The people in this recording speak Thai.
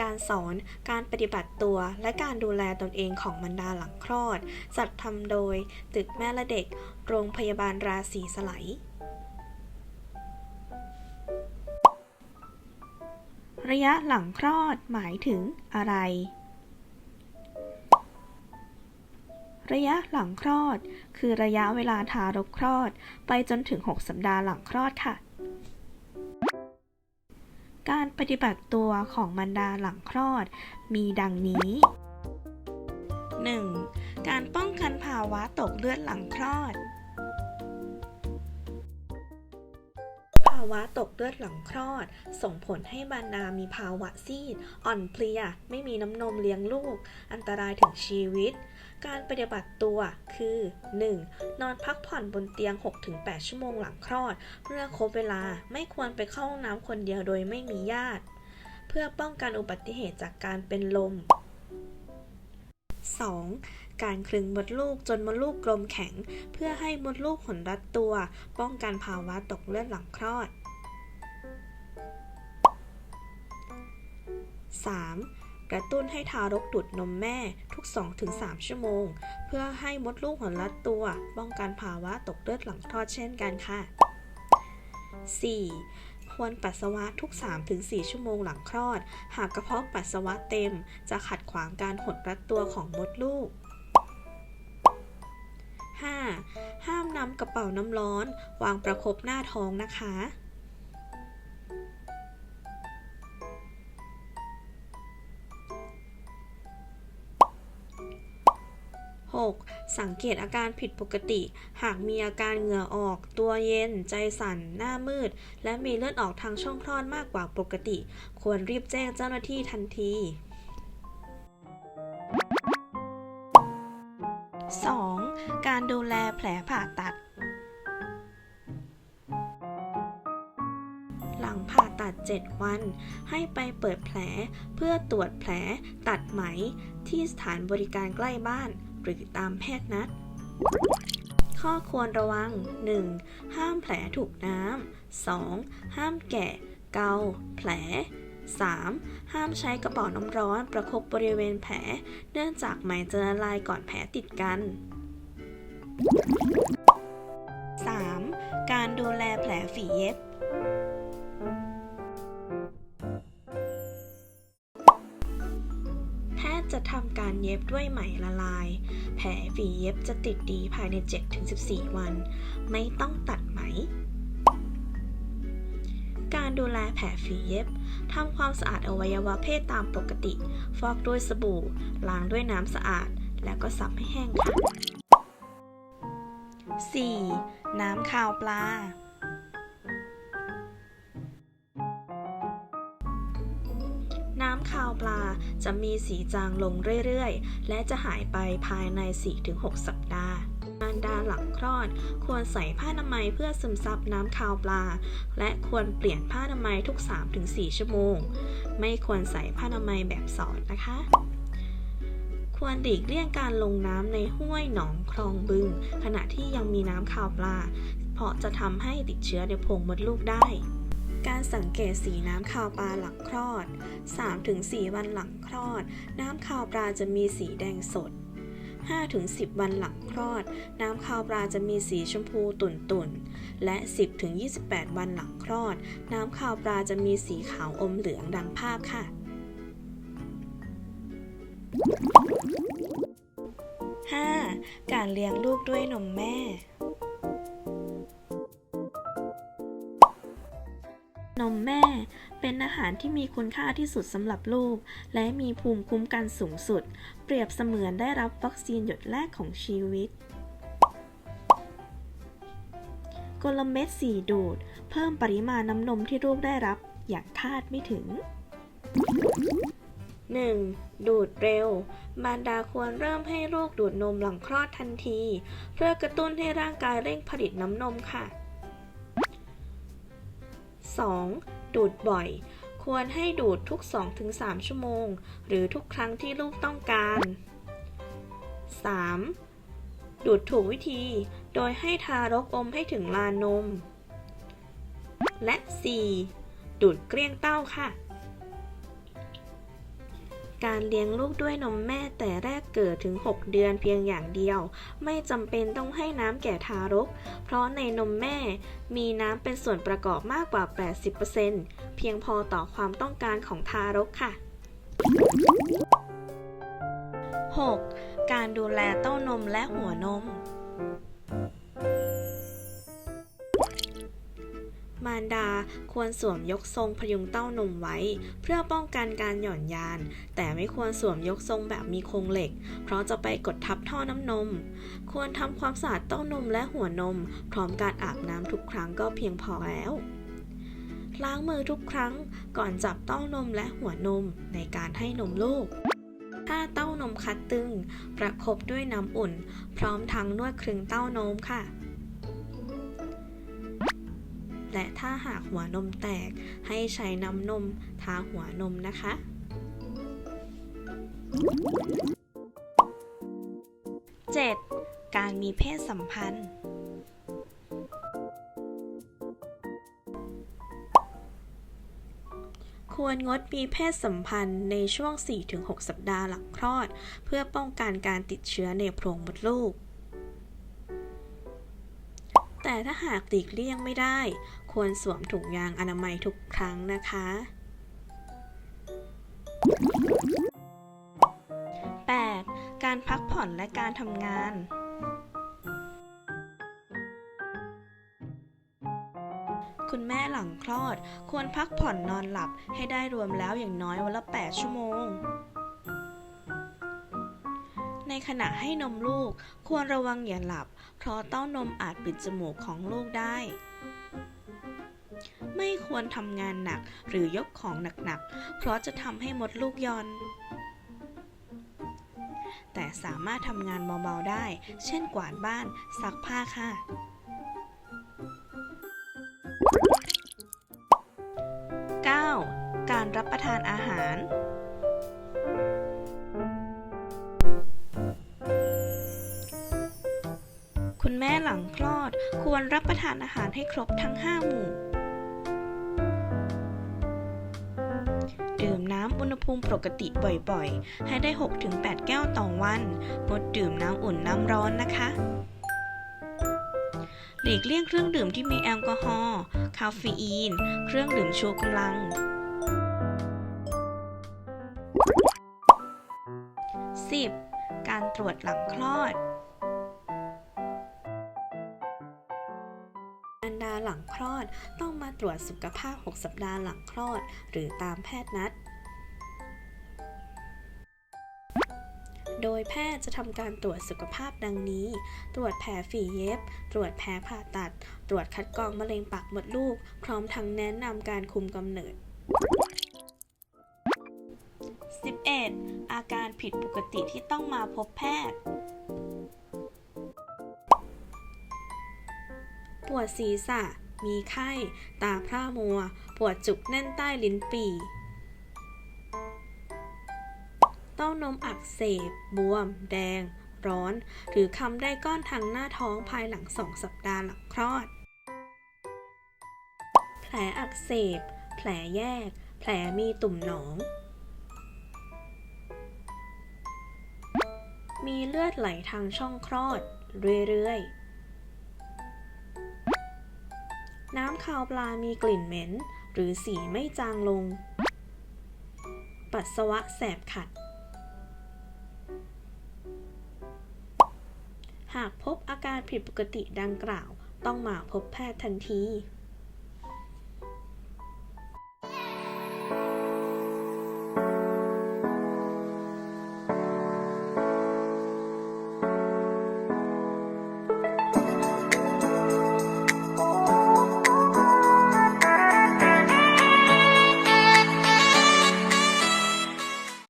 การสอน การปฏิบัติตัว และการดูแลตนเองของมารดาหลังคลอด จัดทำโดย ตึกแม่และเด็ก โรงพยาบาลราศีสไลระยะหลังคลอดหมายถึงอะไร ระยะหลังคลอด คือระยะเวลาทารกคลอด ไปจนถึง 6 สัปดาห์หลังคลอดค่ะ การปฏิบัติตัวของมารดาหลังคลอด มีดังนี้ 1. การป้องกันภาวะตกเลือดหลังคลอดาวะตกเลือดหลังคลอด ส่งผลให้บรรดามีภาวะซีด อ่อนเพลีย ไม่มีน้ำนมเลี้ยงลูก อันตรายถึงชีวิต การปฏิบัติตัวคือ 1. นอนพักผ่อนบนเตียง 6-8 ชั่วโมงหลังคลอด เพื่อครบเวลาไม่ควรไปเข้าห้องน้ำคนเดียวโดยไม่มีญาติ เพื่อป้องกันอุบัติเหตุจากการเป็นลม 2. การคลึงมดลูกจนมดลูกกลมแข็ง เพื่อให้มดลูกหนรัดตัว ป้องกันภาวะตกเลือดหลังคลอด 3. กระตุ้นให้ทารกดูดนมแม่ทุก 2-3 ชั่วโมง เพื่อให้มดลูกหนรัดตัว ป้องกันภาวะตกเลือดหลังคลอดเช่นกันค่ะ 4. ควรปัสสาวะทุก 3-4 ชั่วโมงหลังคลอด หากกระเพาะปัสสาวะเต็ม จะขัดขวางการหดรัดตัวของมดลูก 5. ห้ามนำกระเป๋าน้ำร้อน วางประคบหน้าท้องนะคะ 6. สังเกตอาการผิดปกติ หากมีอาการเหงื่อออก ตัวเย็น ใจสั่น หน้ามืด และมีเลือดออกทางช่องคลอดมากกว่าปกติ ควรรีบแจ้งเจ้าหน้าที่ทันที 2. การดูแลแผลผ่าตัด หลังผ่าตัด 7 วัน ให้ไปเปิดแผลเพื่อตรวจแผลตัดไหมที่สถานบริการใกล้บ้าน หรือตามแพทย์นัด ข้อควรระวัง 1. ห้ามแผลถูกน้ำ 2. ห้ามแกะ เกา แผล 3. ห้ามใช้กระเป๋าน้ำร้อนประคบบริเวณแผล เนื่องจากไหมจะละลายก่อนแผลติดกัน 3. การดูแลแผลฝีเย็บ แพทย์จะทำการเย็บด้วยไหมละลาย แผลฝีเย็บจะติดดีภายใน 7-14 วัน ไม่ต้องตัดไหม การดูแลแผลฝีเย็บทำความสะอาดอวัยวะเพศตามปกติ ฟอกด้วยสบู่ ล้างด้วยน้ำสะอาด แล้วก็ซับให้แห้งค่ะ 4. น้ำคาวปลา น้ำคาวปลาจะมีสีจางลงเรื่อยๆ และจะหายไปภายใน 4-6 สัปดาห์าหลังคลอด ควรใส่ผ้าอนามัยเพื่อซึมซับน้ำคาวปลา และควรเปลี่ยนผ้าอนามัยทุก 3-4 ชั่วโมง ไม่ควรใส่ผ้าอนามัยแบบสอดนะคะควรหลีกเลี่ยงการลงน้ำในห้วยหนองคลองบึง ขณะที่ยังมีน้ำคาวปลา เพราะจะทำให้ติดเชื้อในโพรงมดลูกได้ การสังเกตสีน้ำคาวปลาหลังคลอด 3-4 วันหลังคลอด น้ำคาวปลาจะมีสีแดงสด 5-10 วันหลังคลอด น้ำคาวปลาจะมีสีชมพูตุ่นๆและ 10-28 วันหลังคลอด น้ำคาวปลาจะมีสีขาวอมเหลืองดังภาพค่ะ 5. การเลี้ยงลูกด้วยนมแม่ มแม่ เป็นอาหารที่มีคุณค่าที่สุดสำหรับลูก และมีภูมิคุ้มกันสูงสุด เปรียบเสมือนได้รับวัคซีนหยดแรกของชีวิตกลเม็ดสีดูด เพิ่มปริมาณน้ำนมที่ลูกได้รับอย่างคาดไม่ถึง 1. ดูดเร็ว มารดาควรเริ่มให้ลูกดูดนมหลังคลอดทันที เพื่อกระตุ้นให้ร่างกายเร่งผลิตน้ำนมค่ะ 2. ดูดบ่อย ควรให้ดูดทุก 2-3 ชั่วโมง หรือทุกครั้งที่ลูกต้องการ 3. ดูดถูกวิธี โดยให้ทารกอมให้ถึงลานนม และ 4. ดูดเกลี้ยงเต้าค่ะ การเลี้ยงลูกด้วยนมแม่แต่แรกเกิดถึง 6 เดือนเพียงอย่างเดียว ไม่จำเป็นต้องให้น้ำแก่ทารก เพราะในนมแม่มีน้ำเป็นส่วนประกอบมากกว่า 80%เพียงพอต่อความต้องการของทารกค่ะ 6. การดูแลเต้านมและหัวนมารดาควรสวมยกทรงพยุงเต้านมไว้ เพื่อป้องกันการหย่อนยาน แต่ไม่ควรสวมยกทรงแบบมีโครงเหล็ก เพราะจะไปกดทับท่อน้ำนม ควรทำความสะอาดเต้านมและหัวนม พร้อมการอาบน้ำทุกครั้งก็เพียงพอแล้วล้างมือทุกครั้งก่อนจับเต้านมและหัวนมในการให้นมลูก ถ้าเต้านมคัดตึง ประคบด้วยน้ำอุ่น พร้อมทั้งนวดคลึงเต้านมค่ะ และถ้าหากหัวนมแตกให้ใช้น้ำนมทาหัวนมนะคะ 7. การมีเพศสัมพันธ์ควรงดมีเพศสัมพันธ์ในช่วง 4-6 สัปดาห์หลังคลอด เพื่อป้องกันการติดเชื้อในโพรงมดลูก แต่ถ้าหากหลีกเลี่ยงไม่ได้ ควรสวมถุงยางอนามัยทุกครั้งนะคะ 8. การพักผ่อนและการทำงานคุณแม่หลังคลอด ควรพักผ่อนนอนหลับให้ได้รวมแล้วอย่างน้อยวันละ 8 ชั่วโมง ในขณะให้นมลูกควรระวังอย่าหลับ เพราะเต้านมอาจปิดจมูกของลูกได้ ไม่ควรทำงานหนักหรือยกของหนักๆ เพราะจะทำให้มดลูกย่อน แต่สามารถทำงานเบาๆได้ เช่นกวาดบ้าน ซักผ้าค่ะ 9. การรับประทานอาหารคุณแม่หลังคลอดควรรับประทานอาหารให้ครบทั้ง 5 หมู่ ดื่มน้ำอุณหภูมิปกติบ่อยๆ ให้ได้ 6-8 แก้วต่อวัน งดดื่มน้ำอุ่นน้ำร้อนนะคะหลีกเลี่ยงเครื่องดื่มที่มีแอลกอฮอล์ คาเฟอีน เครื่องดื่มชูกำลัง 10. การตรวจหลังคลอด ลอด ต้องมาตรวจสุขภาพ 6 สัปดาห์หลังคลอด หรือตามแพทย์นัด โดยแพทย์จะทำการตรวจสุขภาพดังนี้ ตรวจแผลฝีเย็บ ตรวจแผลผ่าตัด ตรวจคัดกรองมะเร็งปากมดลูก พร้อมทั้งแนะนำการคุมกำเนิด 11. อาการผิดปกติที่ต้องมาพบแพทย์ ปวดศีรษะ มีไข้ ตาพร่ามัว ปวดจุกแน่นใต้ลิ้นปี่ เต้านมอักเสบ บวม แดง ร้อน หรือคำได้ก้อนทางหน้าท้องภายหลัง2สัปดาห์หลังคลอด แผลอักเสบ แผลแยก แผลมีตุ่มหนองมีเลือดไหลทางช่องคลอด เรื่อย ๆ น้ำคาวปลามีกลิ่นเหม็น หรือสีไม่จางลง ปัสสาวะแสบขัด หากพบอาการผิดปกติดังกล่าว ต้องมาพบแพทย์ทันที